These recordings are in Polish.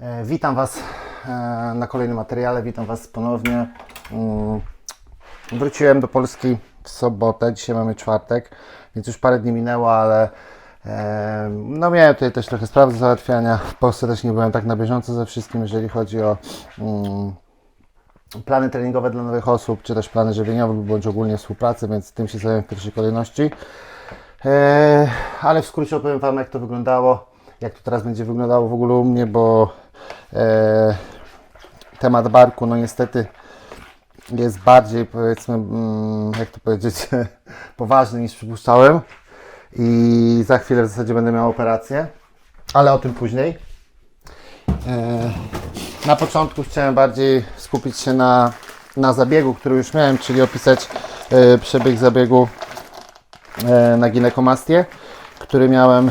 E, Witam Was e, na kolejnym materiale, witam Was ponownie. Mm, Wróciłem do Polski w sobotę, dzisiaj mamy czwartek, więc już parę dni minęło, ale e, no miałem tutaj też trochę spraw do załatwiania. W Polsce też nie byłem tak na bieżąco ze wszystkim, jeżeli chodzi o mm, plany treningowe dla nowych osób, czy też plany żywieniowe, bądź ogólnie współpracę, więc tym się zająłem w pierwszej kolejności. Ale w skrócie opowiem Wam, jak to wyglądało, jak to teraz będzie wyglądało w ogóle u mnie, bo e, temat barku, no niestety jest bardziej, powiedzmy, mm, jak to powiedzieć, poważny niż przypuszczałem. I za chwilę w zasadzie będę miał operację, ale o tym później. E, na początku chciałem bardziej skupić się na, na zabiegu, który już miałem, czyli opisać e, przebieg zabiegu e, na ginekomastię, który miałem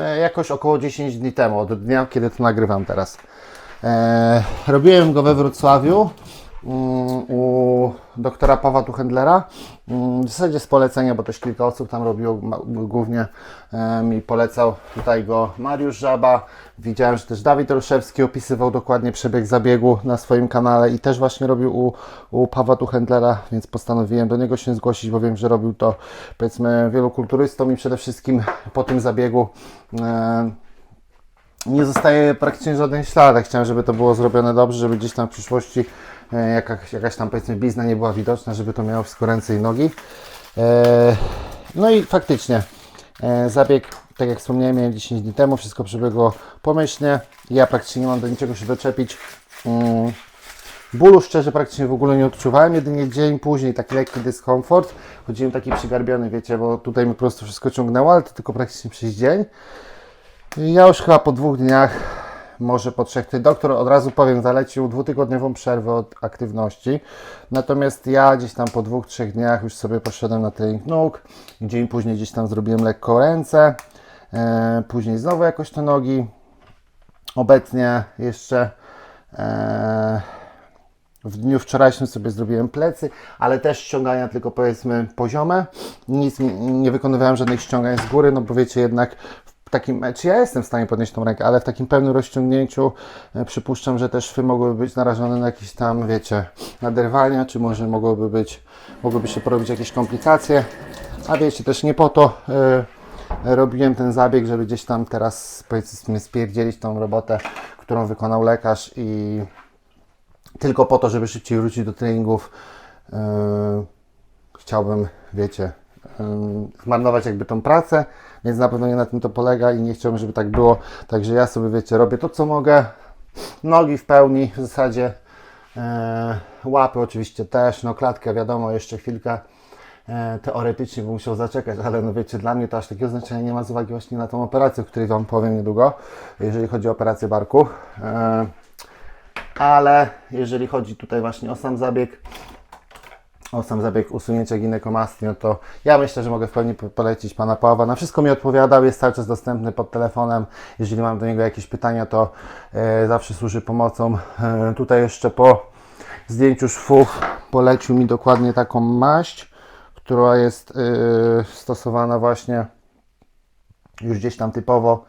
jakoś około 10 dni temu, od dnia, kiedy to nagrywam teraz. E, robiłem go we Wrocławiu u doktora Pawła Tuchendlera. Mm, W zasadzie z polecenia, bo też kilka osób tam robiło, głównie e, mi polecał tutaj go Mariusz Żaba. Widziałem, że też Dawid Olszewski opisywał dokładnie przebieg zabiegu na swoim kanale i też właśnie robił u, u Pawła Tuchendlera, więc postanowiłem do niego się zgłosić, bo wiem, że robił to powiedzmy wielu kulturystom i przede wszystkim po tym zabiegu e, nie zostaje praktycznie żaden ślad. Chciałem, żeby to było zrobione dobrze, żeby gdzieś tam w przyszłości jakaś, jakaś tam powiedzmy blizna nie była widoczna, żeby to miało wszystko ręce i nogi. E, no i faktycznie e, zabieg, tak jak wspomniałem, miałem 10 dni temu, wszystko przebiegło pomyślnie. Ja praktycznie nie mam do niczego się doczepić. Mm, Bólu szczerze praktycznie w ogóle nie odczuwałem, jedynie dzień później taki lekki dyskomfort. Chodziłem taki przygarbiony, wiecie, bo tutaj mi po prostu wszystko ciągnęło, ale to tylko praktycznie przez dzień. Ja już chyba po dwóch dniach, może po trzech, ty doktor od razu powiem, zalecił dwutygodniową przerwę od aktywności. Natomiast ja gdzieś tam po dwóch, trzech dniach już sobie poszedłem na trening nóg. Dzień później gdzieś tam zrobiłem lekko ręce. E, później znowu jakoś te nogi. Obecnie jeszcze e, w dniu wczorajszym sobie zrobiłem plecy, ale też ściągania tylko powiedzmy poziome. Nic nie wykonywałem żadnych ściągań z góry, no bo wiecie jednak w takim, czy ja jestem w stanie podnieść tą rękę, ale w takim pełnym rozciągnięciu e, przypuszczam, że też wy mogłyby być narażone na jakieś tam, wiecie, naderwania, czy może mogłoby być, mogłyby się porobić jakieś komplikacje. A wiecie, też nie po to e, robiłem ten zabieg, żeby gdzieś tam teraz powiedzmy spierdzielić tą robotę, którą wykonał lekarz i tylko po to, żeby szybciej wrócić do treningów. Yy, chciałbym, wiecie, yy, zmarnować jakby tą pracę, więc na pewno nie na tym to polega i nie chciałbym, żeby tak było. Także ja sobie, wiecie, robię to, co mogę. Nogi w pełni w zasadzie. Yy, łapy oczywiście też, no klatkę wiadomo, jeszcze chwilkę. E, teoretycznie bym musiał zaczekać, ale no wiecie, dla mnie to aż takiego znaczenia nie ma z uwagi właśnie na tą operację, o której Wam powiem niedługo, jeżeli chodzi o operację barku. E, ale jeżeli chodzi tutaj właśnie o sam zabieg, o sam zabieg usunięcia ginekomastii, no to ja myślę, że mogę w pełni po- polecić Pana Pawła. Na wszystko mi odpowiadał, jest cały czas dostępny pod telefonem. Jeżeli mam do niego jakieś pytania, to e, zawsze służy pomocą. E, tutaj jeszcze po zdjęciu szwów polecił mi dokładnie taką maść, która jest e, stosowana właśnie już gdzieś tam typowo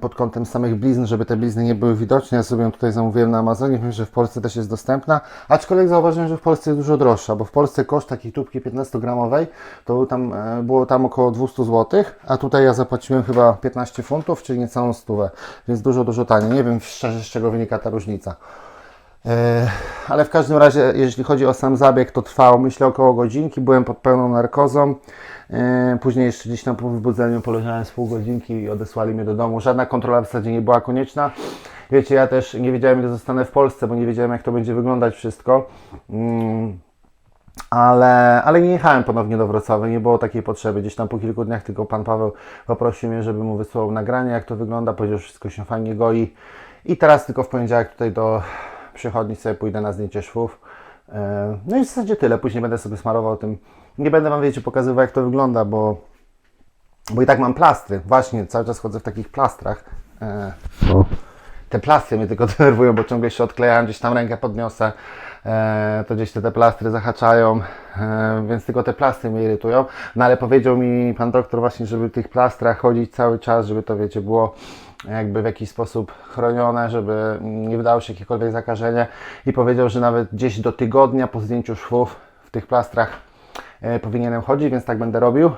pod kątem samych blizn, żeby te blizny nie były widoczne. Ja sobie ją tutaj zamówiłem na Amazonie, wiem, że w Polsce też jest dostępna, aczkolwiek zauważyłem, że w Polsce jest dużo droższa, bo w Polsce koszt takiej tubki 15-gramowej to tam, e, było tam około 200 zł, a tutaj ja zapłaciłem chyba 15 funtów, czyli niecałą stówę, więc dużo, dużo taniej. Nie wiem szczerze, z czego wynika ta różnica. E, Ale w każdym razie, jeśli chodzi o sam zabieg, to trwało myślę około godzinki. Byłem pod pełną narkozą. E, Później jeszcze gdzieś tam po wybudzeniu poleżałem z pół godzinki i odesłali mnie do domu. Żadna kontrola w zasadzie nie była konieczna. Wiecie, ja też nie wiedziałem, ile zostanę w Polsce, bo nie wiedziałem, jak to będzie wyglądać wszystko. Mm, ale, ale nie jechałem ponownie do Wrocławia, nie było takiej potrzeby. Gdzieś tam po kilku dniach tylko pan Paweł poprosił mnie, żeby mu wysłał nagranie, jak to wygląda, powiedział, że wszystko się fajnie goi. I teraz tylko w poniedziałek tutaj do przychodni sobie pójdę na zdjęcie szwów. E, No i w zasadzie tyle. Później będę sobie smarował tym. Nie będę Wam, wiecie, pokazywał, jak to wygląda, bo, bo i tak mam plastry. Właśnie, cały czas chodzę w takich plastrach. E, te plastry mnie tylko denerwują, bo ciągle się odklejałem, gdzieś tam rękę podniosę, e, to gdzieś te, te plastry zahaczają, więc tylko te plastry mnie irytują. No ale powiedział mi pan doktor właśnie, żeby w tych plastrach chodzić cały czas, żeby to wiecie było jakby w jakiś sposób chronione, żeby nie wydało się jakiekolwiek zakażenie i powiedział, że nawet gdzieś do tygodnia po zdjęciu szwów w tych plastrach e, powinienem chodzić, więc tak będę robił.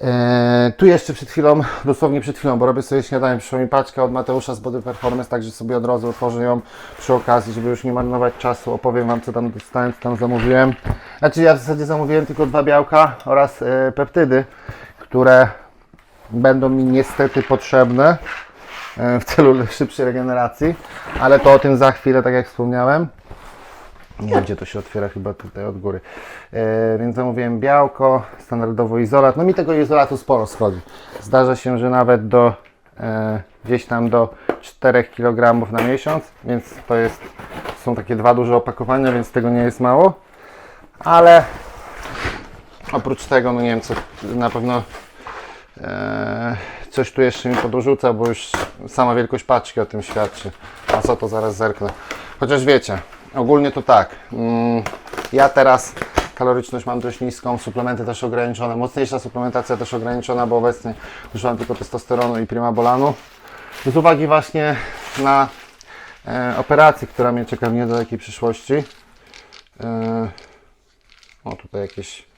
E, tu jeszcze przed chwilą, dosłownie przed chwilą, bo robię sobie śniadanie, przyszła mi paczka od Mateusza z Body Performance, także sobie od razu otworzę ją przy okazji, żeby już nie marnować czasu, opowiem Wam co tam dostałem, co tam zamówiłem. Znaczy ja w zasadzie zamówiłem tylko dwa białka oraz e, peptydy, które będą mi niestety potrzebne e, w celu szybszej regeneracji, ale to o tym za chwilę, tak jak wspomniałem. Nie gdzie to się otwiera, chyba tutaj od góry. E, więc zamówiłem białko, standardowo izolat. No mi tego izolatu sporo schodzi. Zdarza się, że nawet do e, gdzieś tam do 4 kg na miesiąc, więc to jest, są takie dwa duże opakowania, więc tego nie jest mało. Ale oprócz tego, no nie wiem, co na pewno coś tu jeszcze mi podrzuca, bo już sama wielkość paczki o tym świadczy. A co to zaraz zerknę. Chociaż wiecie, ogólnie to tak. Mm, ja teraz kaloryczność mam dość niską, suplementy też ograniczone, mocniejsza suplementacja też ograniczona, bo obecnie używam tylko testosteronu i primabolanu. Z uwagi właśnie na e, operację, która mnie czeka w niedalekiej przyszłości. E, o, tutaj jakieś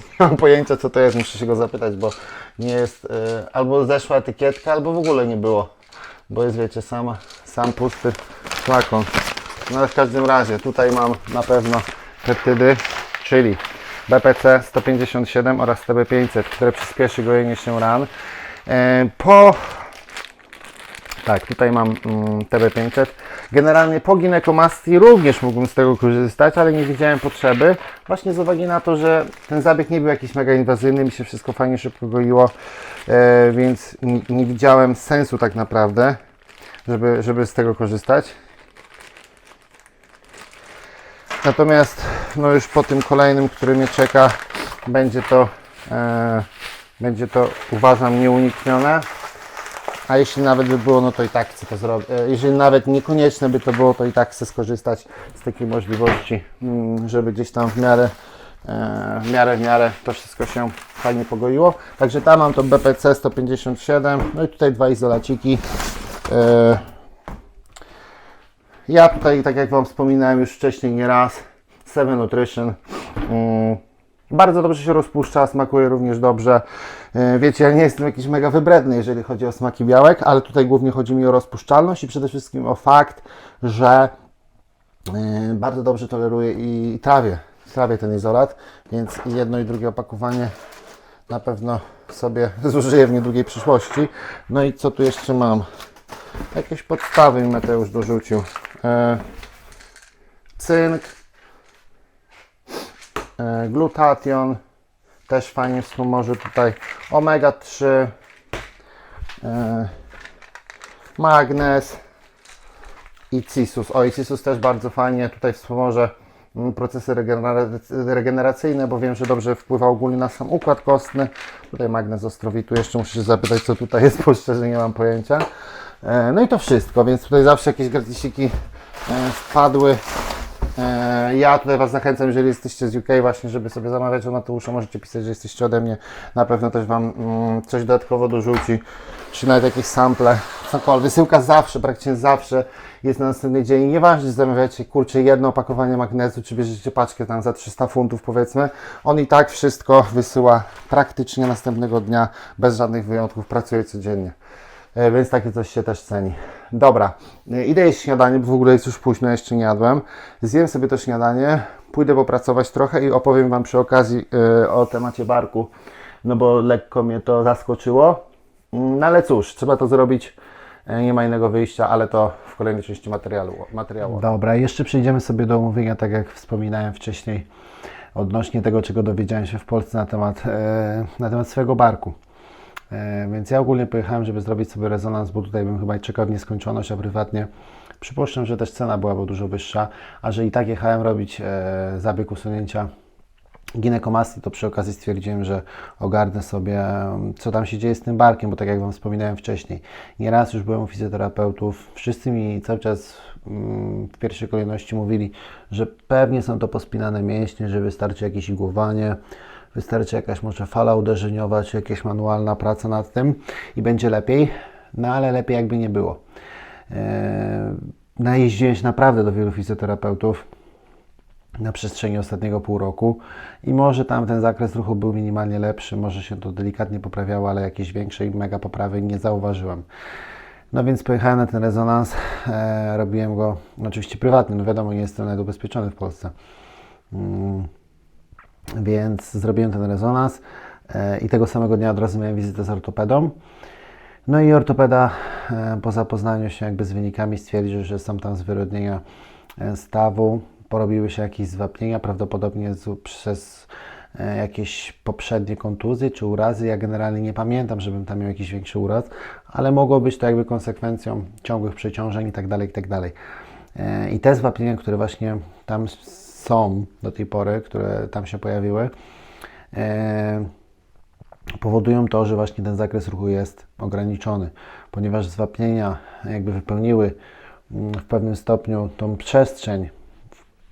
nie mam pojęcia co to jest, muszę się go zapytać, bo nie jest, e, albo zeszła etykietka, albo w ogóle nie było, bo jest wiecie, sama, sam pusty flakon. No ale w każdym razie, tutaj mam na pewno peptydy, czyli BPC 157 oraz TB500, które przyspieszy gojenie się ran. E, po tak, tutaj mam mm, TB500. Generalnie po ginekomastii również mógłbym z tego korzystać, ale nie widziałem potrzeby. Właśnie z uwagi na to, że ten zabieg nie był jakiś mega inwazyjny, mi się wszystko fajnie szybko goiło, e, więc nie, widziałem sensu tak naprawdę, żeby, żeby z tego korzystać. Natomiast no już po tym kolejnym, który mnie czeka, będzie to, e, będzie to uważam nieuniknione. A jeśli nawet by było, no to i tak chcę to zrobić. Jeżeli nawet niekonieczne by to było, to i tak chcę skorzystać z takiej możliwości, mm, żeby gdzieś tam w miarę, e, w miarę, w miarę to wszystko się fajnie pogoiło. Także tam mam to BPC 157, no i tutaj dwa izolaciki. E, Ja tutaj, tak jak Wam wspominałem już wcześniej nieraz, Seven Nutrition. Bardzo dobrze się rozpuszcza, smakuje również dobrze. E, Wiecie, ja nie jestem jakiś mega wybredny, jeżeli chodzi o smaki białek, ale tutaj głównie chodzi mi o rozpuszczalność i przede wszystkim o fakt, że e, bardzo dobrze toleruję i trawię, trawię ten izolat, więc jedno i drugie opakowanie na pewno sobie zużyję w niedługiej przyszłości. No i co tu jeszcze mam? Jakieś podstawy mi Mateusz dorzucił. E, cynk, glutation, też fajnie wspomoże tutaj omega 3, e, magnez i cisus. O i cisus też bardzo fajnie tutaj wspomoże mm, procesy regenera- regeneracyjne, bo wiem, że dobrze wpływa ogólnie na sam układ kostny. Tutaj magnez ostrowitu, jeszcze muszę się zapytać co tutaj jest, bo szczerze nie mam pojęcia. E, No i to wszystko, więc tutaj zawsze jakieś gratisiki e, wpadły. E, Ja tutaj Was zachęcam, jeżeli jesteście z UK właśnie, żeby sobie zamawiać u Mateusza, możecie pisać, że jesteście ode mnie. Na pewno też Wam mm, coś dodatkowo dorzuci, czy nawet jakieś sample, cokolwiek. Wysyłka zawsze, praktycznie zawsze jest na następny dzień. Nieważne, czy zamawiacie, kurczę, jedno opakowanie magnezu, czy bierzecie paczkę tam za 300 funtów powiedzmy. On i tak wszystko wysyła praktycznie następnego dnia, bez żadnych wyjątków, pracuje codziennie. E, Więc takie coś się też ceni. Dobra, e, idę jeść śniadanie, bo w ogóle jest już późno, jeszcze nie jadłem. Zjem sobie to śniadanie, pójdę popracować trochę i opowiem Wam przy okazji e, o temacie barku, no bo lekko mnie to zaskoczyło. No ale cóż, trzeba to zrobić, nie ma innego wyjścia, ale to w kolejnej części materiału. materiału. Dobra, jeszcze przejdziemy sobie do omówienia, tak jak wspominałem wcześniej, odnośnie tego, czego dowiedziałem się w Polsce na temat, na temat swojego barku. E, więc ja ogólnie pojechałem, żeby zrobić sobie rezonans, bo tutaj bym chyba czekał w nieskończoność, a prywatnie przypuszczam, że też cena byłaby dużo wyższa, a że i tak jechałem robić e, zabieg usunięcia ginekomastii, to przy okazji stwierdziłem, że ogarnę sobie, em, co tam się dzieje z tym barkiem, bo tak jak Wam wspominałem wcześniej, nieraz już byłem u fizjoterapeutów, wszyscy mi cały czas mm, w pierwszej kolejności mówili, że pewnie są to pospinane mięśnie, że wystarczy jakieś igłowanie, wystarczy jakaś może fala uderzeniowa, czy jakaś manualna praca nad tym i będzie lepiej. no ale lepiej jakby nie było. E, najeździłem się naprawdę do wielu fizjoterapeutów na przestrzeni ostatniego pół roku i może tam ten zakres ruchu był minimalnie lepszy, może się to delikatnie poprawiało, ale jakiejś większej mega poprawy nie zauważyłem. No więc pojechałem na ten rezonans, e, robiłem go oczywiście prywatnie, no wiadomo, nie jestem nawet ubezpieczony w Polsce. Mm, więc zrobiłem ten rezonans e, i tego samego dnia od razu miałem wizytę z ortopedą. No i ortopeda e, po zapoznaniu się jakby z wynikami stwierdził, że są tam zwyrodnienia e, stawu, porobiły się jakieś zwapnienia, prawdopodobnie przez jakieś poprzednie kontuzje czy urazy. Ja generalnie nie pamiętam, żebym tam miał jakiś większy uraz, ale mogło być to jakby konsekwencją ciągłych przeciążeń i tak dalej, i tak I te zwapnienia, które właśnie tam są do tej pory, które tam się pojawiły, e, powodują to, że właśnie ten zakres ruchu jest ograniczony, ponieważ zwapnienia jakby wypełniły mm, w pewnym stopniu tą przestrzeń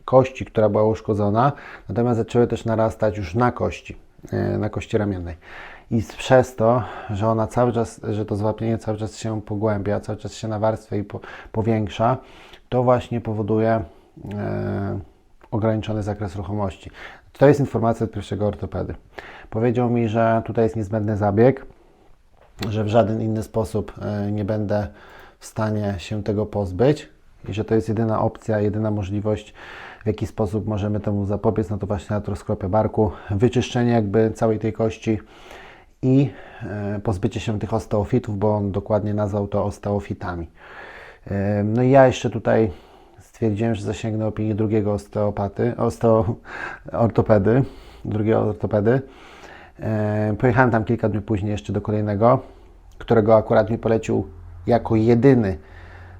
kości, która była uszkodzona, natomiast zaczęły też narastać już na kości, e, na kości ramiennej. I przez to, że ona cały czas, że to zwapnienie cały czas się pogłębia, cały czas się nawarstwia i po, powiększa, to właśnie powoduje e, ograniczony zakres ruchomości. To jest informacja od pierwszego ortopedy. Powiedział mi, że tutaj jest niezbędny zabieg, że w żaden inny sposób e, nie będę w stanie się tego pozbyć i że to jest jedyna opcja, jedyna możliwość, w jaki sposób możemy temu zapobiec, no to właśnie artroskopia barku, wyczyszczenie jakby całej tej kości i e, pozbycie się tych osteofitów, bo on dokładnie nazwał to osteofitami. E, No i ja jeszcze tutaj stwierdziłem, że zasięgnę opinii drugiego osteopaty, osteo, ortopedy, drugiego ortopedy. E, Pojechałem tam kilka dni później jeszcze do kolejnego, którego akurat mi polecił jako jedyny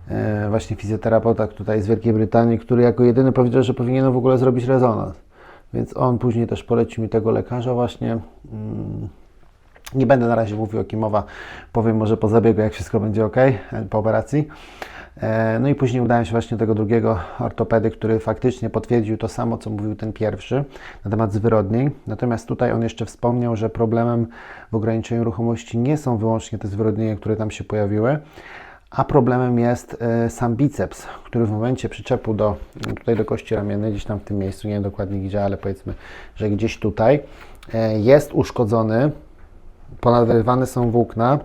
e, właśnie fizjoterapeuta tutaj z Wielkiej Brytanii, który jako jedyny powiedział, że powinienem w ogóle zrobić rezonans. Więc on później też polecił mi tego lekarza właśnie. Mm, Nie będę na razie mówił o kim mowa, powiem może po zabiegu, jak wszystko będzie ok, po operacji. E, No i później udałem się właśnie do tego drugiego ortopedy, który faktycznie potwierdził to samo, co mówił ten pierwszy na temat zwyrodnień. Natomiast tutaj on jeszcze wspomniał, że problemem w ograniczeniu ruchomości nie są wyłącznie te zwyrodnienia, które tam się pojawiły, a problemem jest e, sam biceps, który w momencie przyczepu do, tutaj do kości ramiennej, gdzieś tam w tym miejscu, nie wiem dokładnie gdzie, ale powiedzmy, że gdzieś tutaj, e, jest uszkodzony, ponarywane są włókna,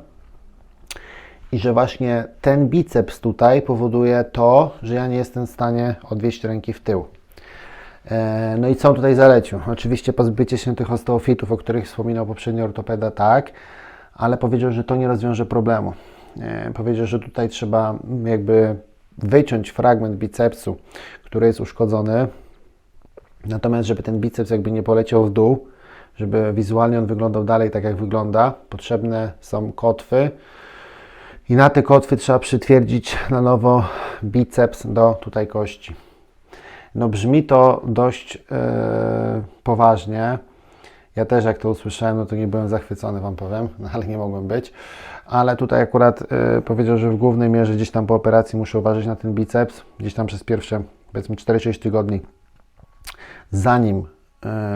i że właśnie ten biceps tutaj powoduje to, że ja nie jestem w stanie odwieźć ręki w tył. E, No i co on tutaj zalecił? Oczywiście pozbycie się tych osteofitów, o których wspominał poprzedni ortopeda, tak, ale powiedział, że to nie rozwiąże problemu. E, Powiedział, że tutaj trzeba jakby wyciąć fragment bicepsu, który jest uszkodzony, natomiast żeby ten biceps jakby nie poleciał w dół, żeby wizualnie on wyglądał dalej tak jak wygląda, potrzebne są kotwy, i na te kotwy trzeba przytwierdzić na nowo biceps do tutaj kości. No brzmi to dość e, poważnie. Ja też jak to usłyszałem, no to nie byłem zachwycony, Wam powiem, no ale nie mogłem być. Ale tutaj akurat e, powiedział, że w głównej mierze gdzieś tam po operacji muszę uważać na ten biceps, gdzieś tam przez pierwsze powiedzmy 4-6 tygodni, zanim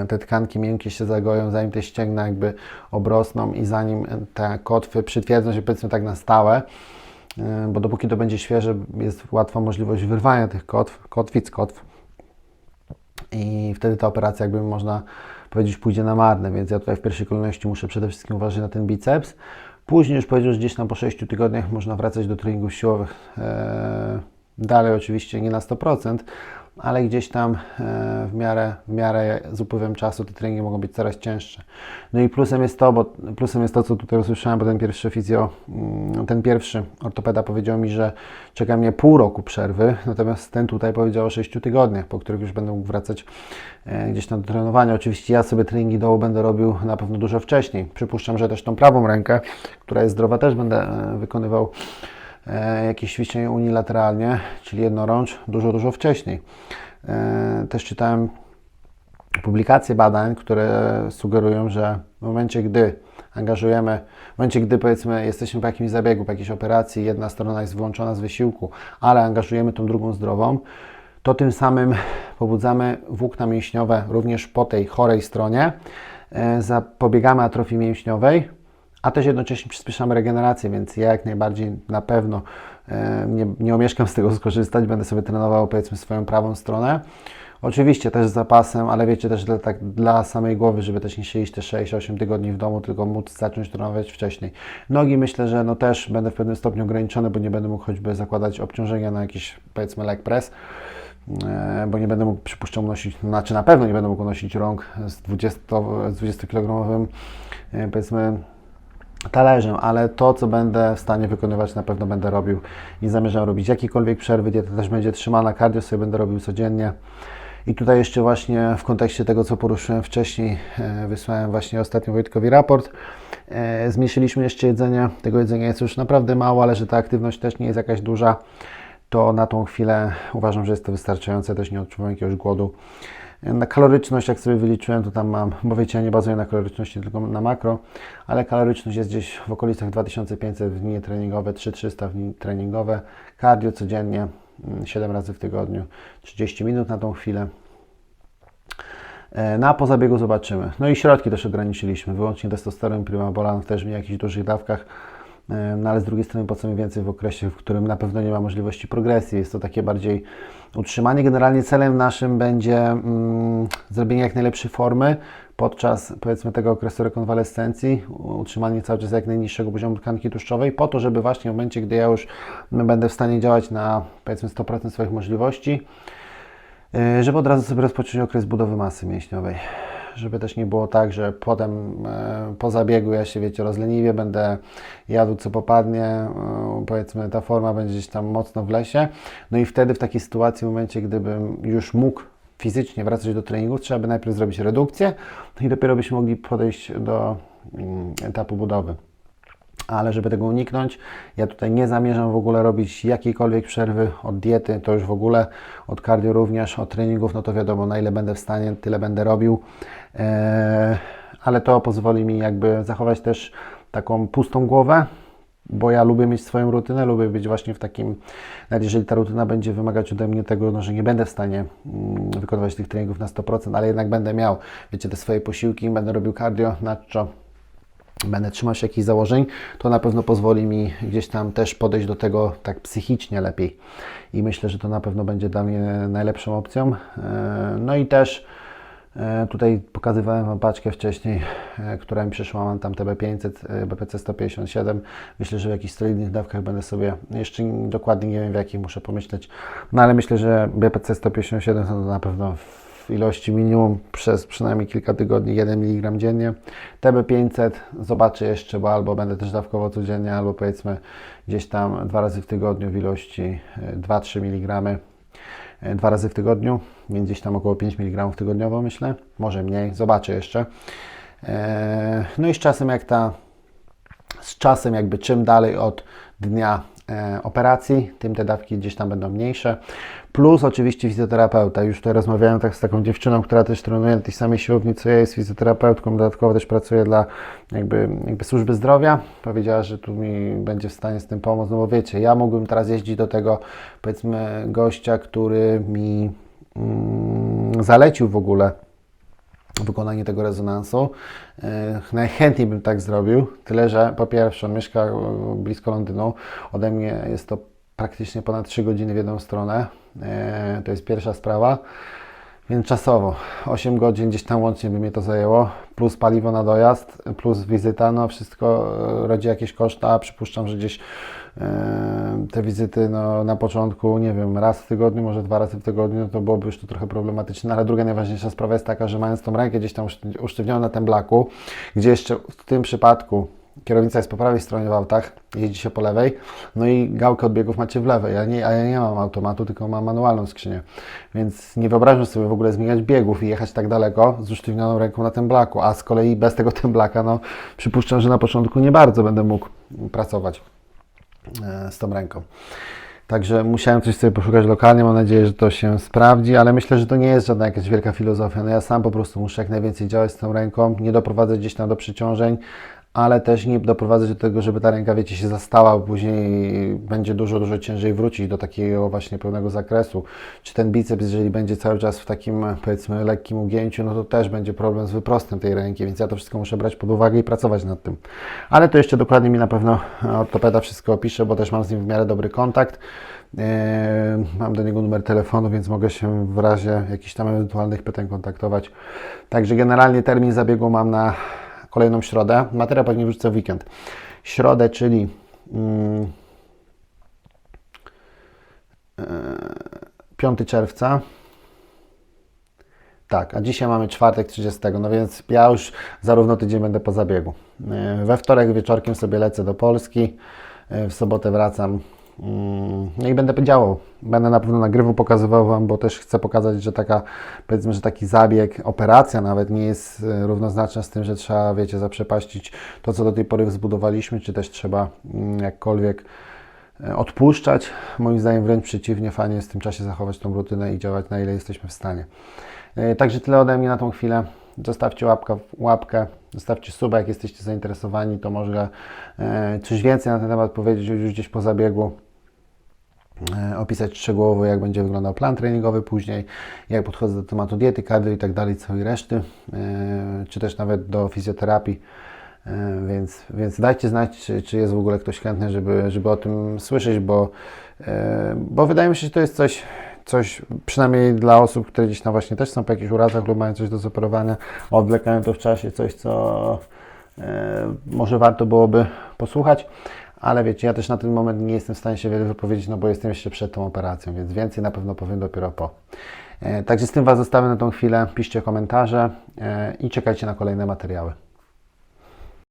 te tkanki miękkie się zagoją, zanim te ścięgna jakby obrosną i zanim te kotwy przytwierdzą się powiedzmy tak na stałe, e, bo dopóki to będzie świeże, jest łatwa możliwość wyrwania tych kotw, kotwic, kotw i wtedy ta operacja jakby można powiedzieć pójdzie na marne, więc ja tutaj w pierwszej kolejności muszę przede wszystkim uważać na ten biceps. Później już powiedział, że gdzieś tam po 6 tygodniach można wracać do treningów siłowych. E, dalej oczywiście nie na 100%, ale gdzieś tam e, w miarę, w miarę z upływem czasu te treningi mogą być coraz cięższe. No i plusem jest to, bo plusem jest to, co tutaj usłyszałem, bo ten pierwszy fizjo, mm, ten pierwszy ortopeda powiedział mi, że czeka mnie pół roku przerwy, natomiast ten tutaj powiedział o 6 tygodniach, po których już będę mógł wracać e, gdzieś tam do trenowania. Oczywiście ja sobie treningi dołu będę robił na pewno dużo wcześniej. Przypuszczam, że też tą prawą rękę, która jest zdrowa, też będę e, wykonywał jakieś ćwiczenie unilateralnie, czyli jednorącz, dużo, dużo wcześniej. E, Też czytałem publikacje badań, które sugerują, że w momencie, gdy angażujemy, w momencie, gdy powiedzmy jesteśmy po jakimś zabiegu, po jakiejś operacji, jedna strona jest wyłączona z wysiłku, ale angażujemy tą drugą zdrową, to tym samym pobudzamy włókna mięśniowe również po tej chorej stronie, e, zapobiegamy atrofii mięśniowej, a też jednocześnie przyspieszamy regenerację, więc ja jak najbardziej na pewno e, nie, nie omieszkam z tego skorzystać, będę sobie trenował powiedzmy swoją prawą stronę. Oczywiście też z zapasem, ale wiecie też dla, tak, dla samej głowy, żeby też nie siedzieć te 6-8 tygodni w domu, tylko móc zacząć trenować wcześniej. Nogi myślę, że no też będę w pewnym stopniu ograniczony, bo nie będę mógł choćby zakładać obciążenia na jakiś powiedzmy leg press, e, bo nie będę mógł przypuszczam nosić, znaczy na pewno nie będę mógł nosić rąk z 20, z 20 kg e, powiedzmy talerzem, ale to, co będę w stanie wykonywać, na pewno będę robił i zamierzam robić jakiekolwiek przerwy. Dieta też będzie trzymana, cardio sobie będę robił codziennie. I tutaj jeszcze właśnie w kontekście tego, co poruszyłem wcześniej, e, wysłałem właśnie ostatnio Wojtkowi raport. E, Zmniejszyliśmy jeszcze jedzenie. Tego jedzenia jest już naprawdę mało, ale że ta aktywność też nie jest jakaś duża, to na tą chwilę uważam, że jest to wystarczające. Też nie odczuwam jakiegoś głodu. Na kaloryczność, jak sobie wyliczyłem, to tam mam, bo wiecie, ja nie bazuję na kaloryczności, tylko na makro, ale kaloryczność jest gdzieś w okolicach 2500 w dni treningowe, 3300 w dni treningowe, cardio codziennie, mm, 7 razy w tygodniu, 30 minut na tą chwilę. E, Na po zabiegu zobaczymy. No i środki też ograniczyliśmy, wyłącznie testosteron, primabolan też w jakichś dużych dawkach. E, No ale z drugiej strony po co mi więcej w okresie, w którym na pewno nie ma możliwości progresji. Jest to takie bardziej utrzymanie. Generalnie celem naszym będzie mm, zrobienie jak najlepszej formy podczas powiedzmy tego okresu rekonwalescencji, utrzymanie cały czas jak najniższego poziomu tkanki tłuszczowej, po to, żeby właśnie w momencie, gdy ja już będę w stanie działać na powiedzmy 100% swoich możliwości, Yy, żeby od razu sobie rozpocząć okres budowy masy mięśniowej. Żeby też nie było tak, że potem e, po zabiegu ja się, wiecie, rozleniwie będę jadł co popadnie, e, powiedzmy ta forma będzie gdzieś tam mocno w lesie. No i wtedy w takiej sytuacji, w momencie gdybym już mógł fizycznie wracać do treningu, trzeba by najpierw zrobić redukcję, no i dopiero byśmy mogli podejść do mm, etapu budowy ale żeby tego uniknąć, ja tutaj nie zamierzam w ogóle robić jakiejkolwiek przerwy od diety, to już w ogóle od cardio również, od treningów, no to wiadomo, na ile będę w stanie, tyle będę robił, eee, ale to pozwoli mi jakby zachować też taką pustą głowę, bo ja lubię mieć swoją rutynę, lubię być właśnie w takim, nawet jeżeli ta rutyna będzie wymagać ode mnie tego, no, że nie będę w stanie mm, wykonywać tych treningów na 100%, ale jednak będę miał, wiecie, te swoje posiłki, będę robił cardio, nacho, będę trzymał się jakichś założeń, to na pewno pozwoli mi gdzieś tam też podejść do tego tak psychicznie lepiej. I myślę, że to na pewno będzie dla mnie najlepszą opcją. E, No i też e, tutaj pokazywałem Wam paczkę wcześniej, e, która mi przyszła, mam tam TB500, e, BPC 157. Myślę, że w jakichś solidnych dawkach będę sobie, jeszcze dokładnie nie wiem w jakich muszę pomyśleć, no ale myślę, że BPC 157 to na pewno w ilości minimum przez przynajmniej kilka tygodni 1 mg dziennie. TB500 zobaczę jeszcze, bo albo będę też dawkowo codziennie, albo powiedzmy gdzieś tam dwa razy w tygodniu w ilości e, 2-3 mg e, dwa razy w tygodniu, więc gdzieś tam około 5 mg tygodniowo myślę, może mniej, zobaczę jeszcze. E, No i z czasem jak ta, z czasem jakby czym dalej od dnia e, operacji, tym te dawki gdzieś tam będą mniejsze. Plus oczywiście fizjoterapeuta. Już tutaj rozmawiałem tak z taką dziewczyną, która też trenuje na tej samej siłowni co ja, jest fizjoterapeutką, dodatkowo też pracuje dla jakby, jakby służby zdrowia. Powiedziała, że tu mi będzie w stanie z tym pomóc, no bo wiecie, ja mógłbym teraz jeździć do tego powiedzmy gościa, który mi mm, zalecił w ogóle wykonanie tego rezonansu. E, Najchętniej bym tak zrobił, tyle że po pierwsze mieszka e, blisko Londynu, ode mnie jest to praktycznie ponad 3 godziny w jedną stronę, E, to jest pierwsza sprawa, więc czasowo 8 godzin gdzieś tam łącznie by mnie to zajęło, plus paliwo na dojazd, plus wizyta, no wszystko rodzi jakieś koszta, przypuszczam, że gdzieś te wizyty no, na początku, nie wiem, raz w tygodniu, może dwa razy w tygodniu, no to byłoby już to trochę problematyczne, ale druga najważniejsza sprawa jest taka, że mając tą rękę gdzieś tam uszty- usztywnioną na tym blaku, gdzie jeszcze w tym przypadku kierownica jest po prawej stronie w autach, jeździ się po lewej, no i gałkę odbiegów macie w lewej, a, nie, a ja nie mam automatu, tylko mam manualną skrzynię, więc nie wyobrażam sobie w ogóle zmieniać biegów i jechać tak daleko z usztywnioną ręką na tym blaku, a z kolei bez tego temblaka, no przypuszczam, że na początku nie bardzo będę mógł pracować z tą ręką. Także musiałem coś sobie poszukać lokalnie, mam nadzieję, że to się sprawdzi, ale myślę, że to nie jest żadna jakaś wielka filozofia. No ja sam po prostu muszę jak najwięcej działać z tą ręką, nie doprowadzać gdzieś tam do przeciążeń, ale też nie doprowadzać do tego, żeby ta ręka, wiecie, się zastała, bo później będzie dużo, dużo ciężej wrócić do takiego właśnie pełnego zakresu. Czy ten biceps, jeżeli będzie cały czas w takim, powiedzmy, lekkim ugięciu, no to też będzie problem z wyprostem tej ręki, więc ja to wszystko muszę brać pod uwagę i pracować nad tym. Ale to jeszcze dokładnie mi na pewno ortopeda wszystko opisze, bo też mam z nim w miarę dobry kontakt. Eee, Mam do niego numer telefonu, więc mogę się w razie jakichś tam ewentualnych pytań kontaktować. Także generalnie termin zabiegu mam na kolejną środę. Materiał pewnie wrzucę w weekend. Środę, czyli mm, e, 5 czerwca. Tak, a dzisiaj mamy czwartek 30, no więc ja już zarówno tydzień będę po zabiegu. E, We wtorek wieczorkiem sobie lecę do Polski, e, w sobotę wracam. Mm, No i będę działał. Będę na pewno nagrywał, pokazywał Wam, bo też chcę pokazać, że taka, powiedzmy, że taki zabieg, operacja nawet nie jest e, równoznaczna z tym, że trzeba, wiecie, zaprzepaścić to, co do tej pory zbudowaliśmy, czy też trzeba mm, jakkolwiek e, odpuszczać. Moim zdaniem wręcz przeciwnie, fajnie jest w tym czasie zachować tą rutynę i działać na ile jesteśmy w stanie. E, Także tyle ode mnie na tą chwilę. Zostawcie łapkę, łapkę, zostawcie suba, jak jesteście zainteresowani, to może coś więcej na ten temat powiedzieć już gdzieś po zabiegu. E, opisać szczegółowo, jak będzie wyglądał plan treningowy później, jak podchodzę do tematu diety, kardio i tak dalej, całej reszty, e, czy też nawet do fizjoterapii. E, Więc, więc dajcie znać, czy, czy jest w ogóle ktoś chętny, żeby, żeby o tym słyszeć, bo, bo wydaje mi się, że to jest coś, coś przynajmniej dla osób, które gdzieś tam właśnie też są po jakichś urazach lub mają coś do zoperowania, odwlekają to w czasie, coś, co może warto byłoby posłuchać. Ale wiecie, ja też na ten moment nie jestem w stanie się wiele wypowiedzieć, no bo jestem jeszcze przed tą operacją, więc więcej na pewno powiem dopiero po. E, Także z tym Was zostawię na tą chwilę. Piszcie komentarze e, i czekajcie na kolejne materiały.